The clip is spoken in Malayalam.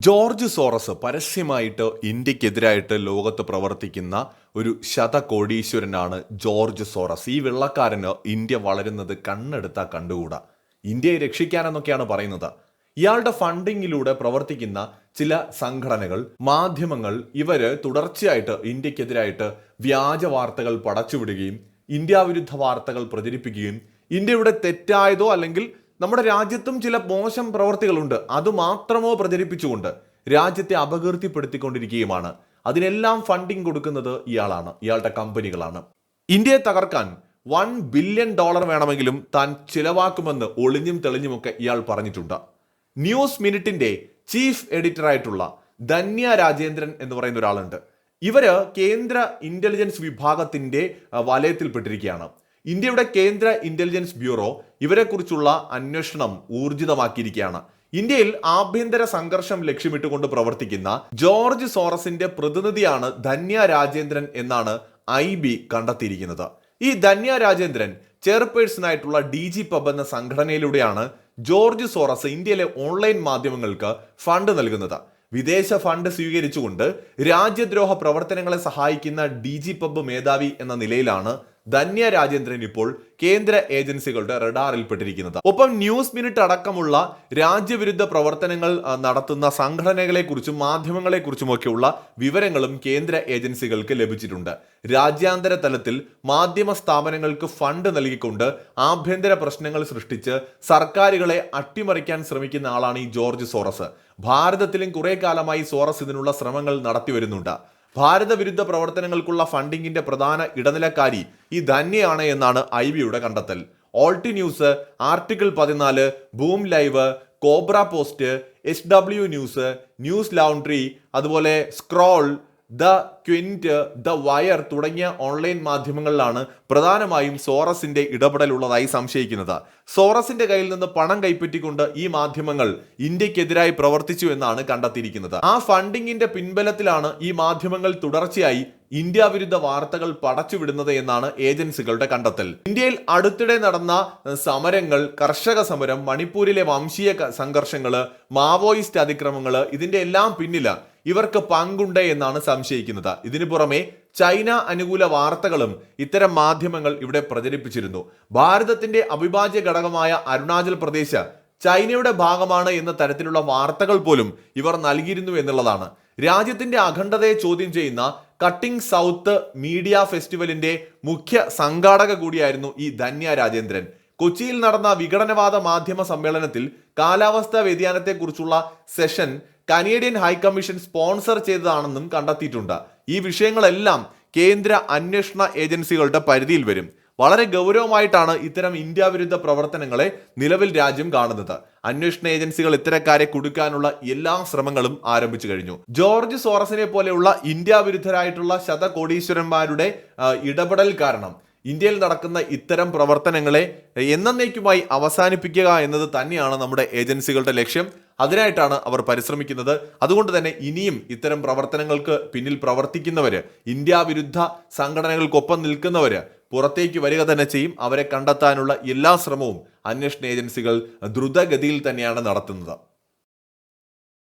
ജോർജ് സോറസ് പരസ്യമായിട്ട് ഇന്ത്യക്കെതിരായിട്ട് ലോകത്ത് പ്രവർത്തിക്കുന്ന ഒരു ശതകോടീശ്വരനാണ് ജോർജ് സോറസ്. ഈ വെള്ളക്കാരന് ഇന്ത്യ വളരുന്നത് കണ്ണെടുത്താ കണ്ടുകൂടാ? ഇന്ത്യയെ രക്ഷിക്കാനെന്നൊക്കെയാണ് പറയുന്നത്. ഇയാളുടെ ഫണ്ടിങ്ങിലൂടെ പ്രവർത്തിക്കുന്ന ചില സംഘടനകൾ മാധ്യമങ്ങൾ ഇവർ തുടർച്ചയായിട്ട് ഇന്ത്യക്കെതിരായിട്ട് വ്യാജ വാർത്തകൾ പടച്ചുവിടുകയും ഇന്ത്യാവിരുദ്ധ വാർത്തകൾ പ്രചരിപ്പിക്കുകയും ഇന്ത്യയുടെ തെറ്റായതോ അല്ലെങ്കിൽ നമ്മുടെ രാജ്യത്തും ചില മോശം പ്രവർത്തികളുണ്ട്. അത് മാത്രമോ പ്രചരിപ്പിച്ചുകൊണ്ട് രാജ്യത്തെ അപകീർത്തിപ്പെടുത്തിക്കൊണ്ടിരിക്കുകയുമാണ്. അതിനെല്ലാം ഫണ്ടിങ് കൊടുക്കുന്നത് ഇയാളാണ്. ഇയാളുടെ കമ്പനികളാണ്. ഇന്ത്യയെ തകർക്കാൻ വൺ ബില്യൺ ഡോളർ വേണമെങ്കിലും താൻ ചിലവാക്കുമെന്ന് ഒളിഞ്ഞും തെളിഞ്ഞുമൊക്കെ ഇയാൾ പറഞ്ഞിട്ടുണ്ട്. ന്യൂസ് മിനിറ്റിന്റെ ചീഫ് എഡിറ്ററായിട്ടുള്ള ധന്യ രാജേന്ദ്രൻ എന്ന് പറയുന്ന ഒരാളുണ്ട്. ഇവർ കേന്ദ്ര ഇന്റലിജൻസ് വിഭാഗത്തിന്റെ വലയത്തിൽപ്പെട്ടിരിക്കുകയാണ്. ഇന്ത്യയുടെ കേന്ദ്ര ഇന്റലിജൻസ് ബ്യൂറോ ഇവരെക്കുറിച്ചുള്ള അന്വേഷണം ഊർജിതമാക്കിയിരിക്കുകയാണ്. ഇന്ത്യയിൽ ആഭ്യന്തര സംഘർഷം ലക്ഷ്യമിട്ടുകൊണ്ട് പ്രവർത്തിക്കുന്ന ജോർജ് സോറസിന്റെ പ്രതിനിധിയാണ് ധന്യ രാജേന്ദ്രൻ എന്നാണ് ഐ ബി കണ്ടെത്തിയിരിക്കുന്നത്. ഈ ധന്യ രാജേന്ദ്രൻ ചെയർപേഴ്സണായിട്ടുള്ള ഡി ജി പബ് എന്ന സംഘടനയിലൂടെയാണ് ജോർജ് സോറസ് ഇന്ത്യയിലെ ഓൺലൈൻ മാധ്യമങ്ങൾക്ക് ഫണ്ട് നൽകുന്നത്. വിദേശ ഫണ്ട് സ്വീകരിച്ചുകൊണ്ട് രാജ്യദ്രോഹ പ്രവർത്തനങ്ങളെ സഹായിക്കുന്ന ഡി ജി പബ് മേധാവി എന്ന നിലയിലാണ് ധന്യ രാജേന്ദ്രൻ ഇപ്പോൾ കേന്ദ്ര ഏജൻസികളുടെ റഡാറിൽപ്പെട്ടിരിക്കുന്നത്. ഒപ്പം ന്യൂസ് മിനിറ്റ് അടക്കമുള്ള രാജ്യവിരുദ്ധ പ്രവർത്തനങ്ങൾ നടത്തുന്ന സംഘടനകളെക്കുറിച്ചും മാധ്യമങ്ങളെക്കുറിച്ചുമൊക്കെയുള്ള വിവരങ്ങളും കേന്ദ്ര ഏജൻസികൾക്ക് ലഭിച്ചിട്ടുണ്ട്. രാജ്യാന്തര തലത്തിൽ മാധ്യമ സ്ഥാപനങ്ങൾക്ക് ഫണ്ട് നൽകിക്കൊണ്ട് ആഭ്യന്തര പ്രശ്നങ്ങൾ സൃഷ്ടിച്ച് സർക്കാരുകളെ അട്ടിമറിക്കാൻ ശ്രമിക്കുന്ന ആളാണ് ഈ ജോർജ് സോറസ്. ഭാരതത്തിലും കുറെ കാലമായി സോറസ് ഇതിനുള്ള ശ്രമങ്ങൾ നടത്തി വരുന്നുണ്ട് ഭാരത വിരുദ്ധ പ്രവർത്തനങ്ങൾക്കുള്ള ഫണ്ടിങ്ങിന്റെ പ്രധാന ഇടനിലക്കാരി ഈ ധന്യയാണ് എന്നാണ് ഐ ബിയുടെ കണ്ടെത്തൽ. ഓൾട്ടി ന്യൂസ് ആർട്ടിക്കിൾ പതിനാല് Boom Live Cobra Post S W News Newslaundry അതുപോലെ Scroll the Quint the Wire തുടങ്ങിയ ഓൺലൈൻ മാധ്യമങ്ങളിലാണ് പ്രധാനമായും സോറസിന്റെ ഇടപെടലുള്ളതായി സംശയിക്കുന്നത്. സോറസിന്റെ കയ്യിൽ നിന്ന് പണം കൈപ്പറ്റിക്കൊണ്ട് ഈ മാധ്യമങ്ങൾ ഇന്ത്യക്കെതിരായി പ്രവർത്തിച്ചു എന്നാണ് കണ്ടെത്തിയിരിക്കുന്നത്. ആ ഫണ്ടിങ്ങിന്റെ പിൻബലത്തിലാണ് ഈ മാധ്യമങ്ങൾ തുടർച്ചയായി ഇന്ത്യ വിരുദ്ധ വാർത്തകൾ പടച്ചുവിടുന്നത് എന്നാണ് ഏജൻസികളുടെ കണ്ടെത്തൽ. ഇന്ത്യയിൽ അടുത്തിടെ നടന്ന സമരങ്ങൾ കർഷക സമരം മണിപ്പൂരിലെ വംശീയ സംഘർഷങ്ങൾ മാവോയിസ്റ്റ് അതിക്രമങ്ങൾ ഇതിന്റെ എല്ലാം പിന്നില ഇവർക്ക് പങ്കുണ്ട് എന്നാണ് സംശയിക്കുന്നത്. ഇതിനു പുറമെ ചൈന അനുകൂല വാർത്തകളും ഇത്തരം മാധ്യമങ്ങൾ ഇവിടെ പ്രചരിപ്പിച്ചിരുന്നു. ഭാരതത്തിന്റെ അവിഭാജ്യ ഘടകമായ അരുണാചൽ പ്രദേശ് ചൈനയുടെ ഭാഗമാണ് എന്ന തരത്തിലുള്ള വാർത്തകൾ പോലും ഇവർ നൽകിയിരുന്നു എന്നുള്ളതാണ്. രാജ്യത്തിന്റെ അഖണ്ഡതയെ ചോദ്യം ചെയ്യുന്ന കട്ടിംഗ് സൗത്ത് മീഡിയ ഫെസ്റ്റിവലിന്റെ മുഖ്യ സംഘാടക കൂടിയായിരുന്നു ഈ ധന്യ രാജേന്ദ്രൻ. കൊച്ചിയിൽ നടന്ന വിഘടനവാദ മാധ്യമ സമ്മേളനത്തിൽ കാലാവസ്ഥാ വ്യതിയാനത്തെക്കുറിച്ചുള്ള session Canadian high commission sponsor ചെയ്തതാണെന്നും കണ്ടെത്തിയിട്ടുണ്ട്. ഈ വിഷയങ്ങളെല്ലാം കേന്ദ്ര അന്വേഷണ ഏജൻസികളുടെ പരിധിയിൽ വരും. വളരെ ഗൗരവമായിട്ടാണ് ഇത്തരം ഇന്ത്യ വിരുദ്ധ പ്രവർത്തനങ്ങളെ നിലവിൽ രാജ്യം കാണുന്നത്. അന്വേഷണ ഏജൻസികൾ ഇത്തരക്കാരെ കുടുക്കാനുള്ള എല്ലാ ശ്രമങ്ങളും ആരംഭിച്ചു കഴിഞ്ഞു. ജോർജ് സോറസിനെ പോലെയുള്ള ഇന്ത്യ വിരുദ്ധരായിട്ടുള്ള ശതകോടീശ്വരന്മാരുടെ ഇടപെടൽ കാരണം ഇന്ത്യയിൽ നടക്കുന്ന ഇത്തരം പ്രവർത്തനങ്ങളെ എന്നേക്കുമായി അവസാനിപ്പിക്കുക എന്നത് തന്നെയാണ് നമ്മുടെ ഏജൻസികളുടെ ലക്ഷ്യം. അതിനായിട്ടാണ് അവർ പരിശ്രമിക്കുന്നത്. അതുകൊണ്ട് തന്നെ ഇനിയും ഇത്തരം പ്രവർത്തനങ്ങൾക്ക് പിന്നിൽ പ്രവർത്തിക്കുന്നവര് ഇന്ത്യ വിരുദ്ധ സംഘടനകൾക്കൊപ്പം നിൽക്കുന്നവര് പുറത്തേക്ക് വരിക തന്നെ ചെയ്യും. അവരെ കണ്ടെത്താനുള്ള എല്ലാ ശ്രമവും അന്വേഷണ ഏജൻസികൾ ദ്രുതഗതിയിൽ തന്നെയാണ് നടത്തുന്നത്.